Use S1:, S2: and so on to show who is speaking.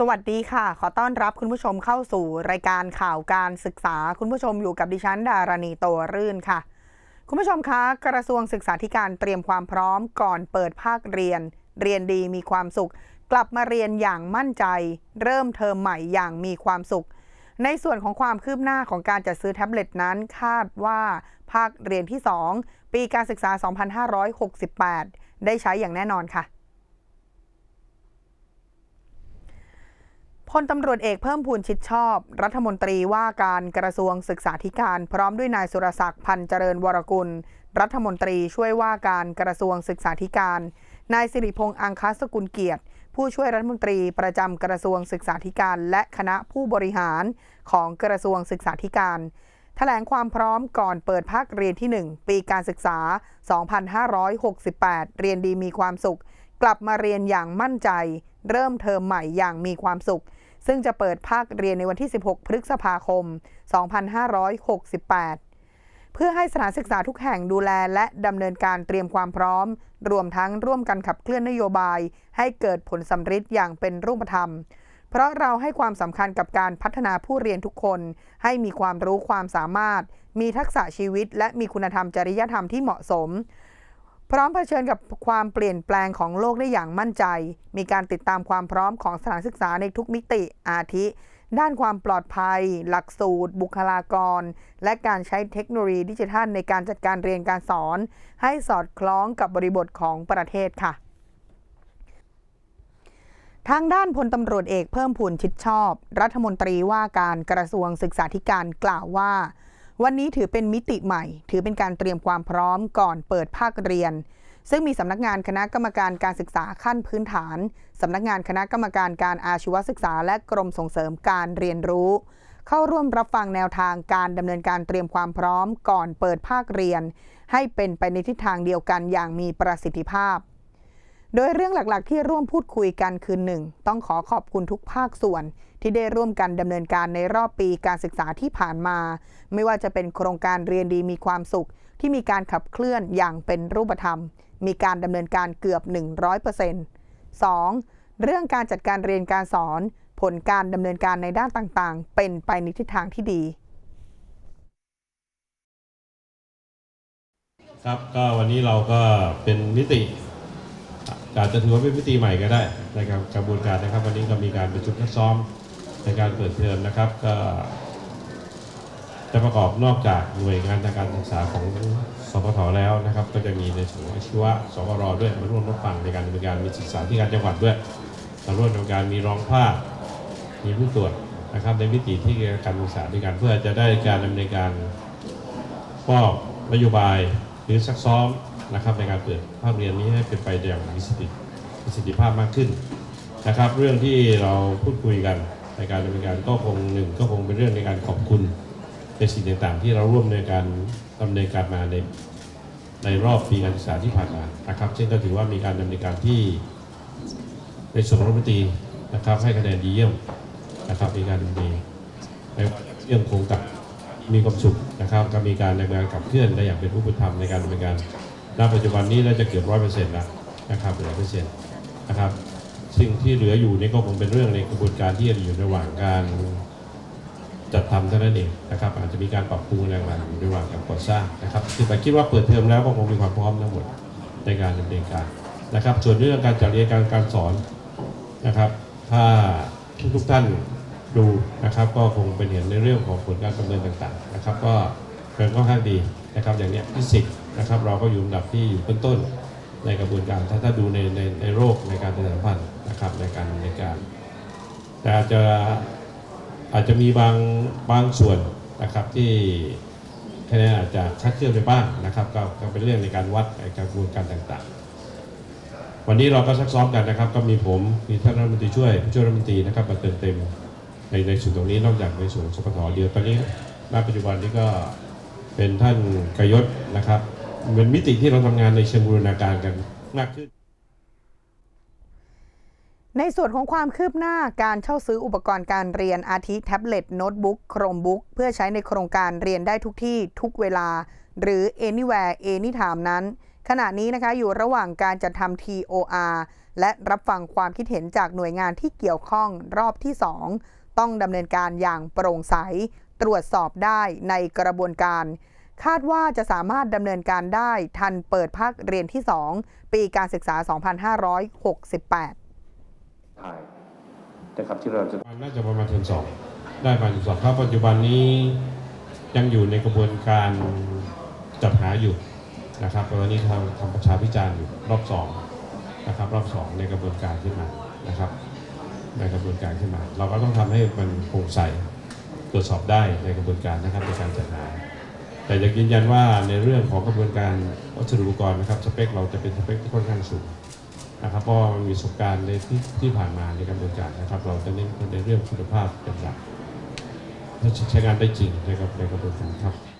S1: สวัสดีค่ะ ขอต้อนรับคุณผู้ชมเข้าสู่รายการข่าวการศึกษา คุณผู้ชมอยู่กับดิฉันดารณีโตรื่นค่ะ คุณผู้ชมคะกระทรวงศึกษาธิการเตรียมความพร้อมก่อนเปิดภาคเรียน เรียนดีมีความสุข กลับมาเรียนอย่างมั่นใจ เริ่มเทอมใหม่อย่างมีความสุข ในส่วนของความคืบหน้าของการจัดซื้อแท็บเล็ตนั้น คาดว่าภาคเรียนที่ 2 ปีการศึกษา 2568 ได้ใช้อย่างแน่นอนค่ะ พลตำรวจเอกเพิ่มพูนชิดชอบ รัฐมนตรีว่าการกระทรวงศึกษาธิการ พร้อมด้วยนายสุรศักดิ์พันเจริญวรกุล รัฐมนตรีช่วยว่าการกระทรวงศึกษาธิการ นายสิริพงษ์อังคสกุลเกียรติ ผู้ช่วยรัฐมนตรีประจำกระทรวงศึกษาธิการ และคณะผู้บริหารของกระทรวงศึกษาธิการแถลงความพร้อมก่อนเปิดภาคเรียนที่ 1 ปีการศึกษา 2568 เรียนดีมีความสุข กลับมาเรียนอย่างมั่นใจ เริ่มเทอมใหม่อย่างมีความสุข ซึ่งจะเปิดภาคเรียนในวันที่ 16 พฤษภาคม 2568 เพื่อให้สถานศึกษาทุกแห่งดูแลและดำเนินการเตรียมความพร้อม รวมทั้งร่วมกันขับเคลื่อนนโยบาย ให้เกิดผลสำฤทธิ์อย่างเป็นรูปธรรม เพราะเราให้ความสำคัญกับการพัฒนาผู้เรียนทุกคน ให้มีความรู้ความสามารถ มีทักษะชีวิต และมีคุณธรรมจริยธรรมที่เหมาะสม พร้อมเผชิญกับความเปลี่ยนแปลงของโลกได้อย่างมั่นใจ มีการติดตามความพร้อมของสถานศึกษาในทุกมิติอาทิ ด้านความปลอดภัย หลักสูตร บุคลากร และการใช้เทคโนโลยีดิจิทัลในการจัดการเรียนการสอน ให้สอดคล้องกับบริบทของประเทศค่ะ ทางด้านพลตำรวจเอกเพิ่มพูนชิดชอบ รัฐมนตรีว่าการกระทรวงศึกษาธิการกล่าวว่า วันนี้ถือเป็นมิติใหม่ ถือเป็นการเตรียมความพร้อมก่อนเปิดภาคเรียน ซึ่งมีสำนักงานคณะกรรมการการศึกษาขั้นพื้นฐานสำนักงานคณะกรรมการการอาชีวศึกษา และกรมส่งเสริมการเรียนรู้ เข้าร่วมรับฟังแนวทางการดำเนินการเตรียมความพร้อมก่อนเปิดภาคเรียน ให้เป็นไปในทิศทางเดียวกันอย่างมีประสิทธิภาพ โดยเรื่องหลักๆ ที่ร่วมพูดคุยกันคือหนึ่งต้องขอขอบคุณทุกภาคส่วน ที่ได้ร่วมกันดำเนินการในรอบปีการศึกษาที่ผ่านมา ไม่ว่าจะเป็นโครงการเรียนดีมีความสุข ที่มีการขับเคลื่อนอย่างเป็นรูปธรรม มีการดำเนินการเกือบ 100% 2. เรื่องการจัดการเรียนการสอน ผลการดำเนินการในด้านต่างๆ เป็นไปในทิศทางที่ดี
S2: ครับก็วันนี้เราก็เป็นมิติ อาจจะถือว่าเป็นมิติใหม่ก็ได้นะครับกระบวนการนะครับ วันนี้ก็มีการประชุมทักซ้อมในการเปิดเทอมนะครับ ก็จะประกอบนอกจากหน่วยงานทางการศึกษาของสพทแล้วนะครับ ก็จะมีในส่วนอาชีวะสวรด้วยมาร่วมรับฟังในการดำเนินการมีศึกษาที่การจังหวัดด้วยมาร่วมดำเนินการมีรองภาคมีผู้ตรวจนะครับ ในมิติที่การศึกษาด้วยกันเพื่อจะได้การดำเนินการมอบนโยบายหรือซักซ้อม นะครับในการเปิดภาคเรียนนี้ให้เป็นไปอย่างมีประสิทธิประสิทธิภาพมากขึ้นนะครับ เรื่องที่เราพูดคุยกันในการดำเนินการก็คงหนึ่งก็คงเป็นเรื่องในการขอบคุณในสิ่งต่างๆ ที่เราร่วมในการดำเนินการมาในในรอบปีการศึกษาที่ผ่านมานะครับซึ่งก็ถือว่ามีการดำเนินการที่ในส่วนรัฐมนตรีนะครับ ให้คะแนนดีเยี่ยมนะครับมีการดำเนินในเรื่องคงกับมีความสุขนะครับก็มีการดำเนินการขับเคลื่อนได้อย่างเป็นรูปธรรมในการดำเนินการ ณปัจจุบันนี้น่าจะเกือบร้อยเปอร์เซ็นต์แล้วนะครับร้อยเปอร์เซ็นต์นะครับ สิ่งที่เหลืออยู่นี่ก็คงเป็นเรื่องในกระบวนการที่อยู่ระหว่างการจัดทำเท่านั้นเองนะครับ อาจจะมีการปรับปรุงอะไรต่างๆอยู่ระหว่างการก่อสร้างนะครับคือแต่คิดว่าเปิดเทอมแล้วก็คงมีความพร้อมทั้งหมดในการดำเนินการนะครับ ส่วนเรื่องการจัดเรียนการการสอนนะครับ ถ้าทุกๆท่านดูนะครับ ก็คงเป็นเห็นในเรื่องของผลการประเมินต่างๆนะครับ ก็เป็นค่อนข้างดีนะครับอย่างนี้ฟิสิกส์ นะครับ เราก็อยู่อันดับที่อยู่ต้นๆในกระบวนการถ้าถ้าดูในในในโรคในการประชาสัมพันธ์นะครับในการในการ แต่อาจจะอาจจะมีบางบางส่วนนะครับที่คะแนนอาจจะชัดเคลื่อนไปบ้างนะครับก็ก็เป็นเรื่องในการวัดในกระบวนการต่างๆ วันนี้เราก็ซักซ้อมกันนะครับ ก็มีผมมีท่านรัฐมนตรีช่วยผู้ช่วยรัฐมนตรีนะครับมาเติมเต็มในในส่วนตรงนี้นอกจากในส่วนสปทเดียวตอนนี้ณปัจจุบันนี้ก็เป็นท่านกยศนะครับ เป็นมิติที่เราทำงานในเชิงบูรณาการกันมากขึ้น
S1: ในส่วนของความคืบหน้าการเช่าซื้ออุปกรณ์การเรียนอาทิแท็บเล็ตโน้ตบุ๊กโครมบุ๊กเพื่อใช้ในโครงการเรียนได้ทุกที่ทุกเวลา หรือ anywhere anytime นั้น ขณะนี้นะคะอยู่ระหว่างการจัดทำ TOR และรับฟังความคิดเห็นจากหน่วยงานที่เกี่ยวข้องรอบที่ 2 ต้องดำเนินการอย่างโปร่งใส ตรวจสอบได้ในกระบวนการ คาดว่าจะสามารถดำเนินการได้ทันเปิดภาคเรียนที่ 2 ปีการศึกษา 2568
S3: ถ่ายนะครับที่เราจะ
S2: น่าจะประมาณเทอมสองได้ประมาณเทอมสองเพราะปัจจุบันนี้ยังอยู่ในกระบวนการจัดหาอยู่นะครับตอนนี้ทำทำประชาพิจารณ์อยู่รอบสองนะครับรอบสองในกระบวนการขึ้นมานะครับในกระบวนการขึ้นมา เราก็ต้องทำให้มันโปร่งใสตรวจสอบได้ในกระบวนการนะครับในการจัดหา แต่อยากยืนยันว่าในเรื่องของกระบวนการวัสดุอุปกรณ์นะครับสเปคเราจะเป็นสเปคที่ค่อนข้างสูงนะครับเพราะมีประสบการณ์ในที่ที่ผ่านมาในการบวนการนะครับ เราจะเน้นในเรื่องคุณภาพเป็นหลักและใช้งานได้จริงในกับในกระบวนการครับ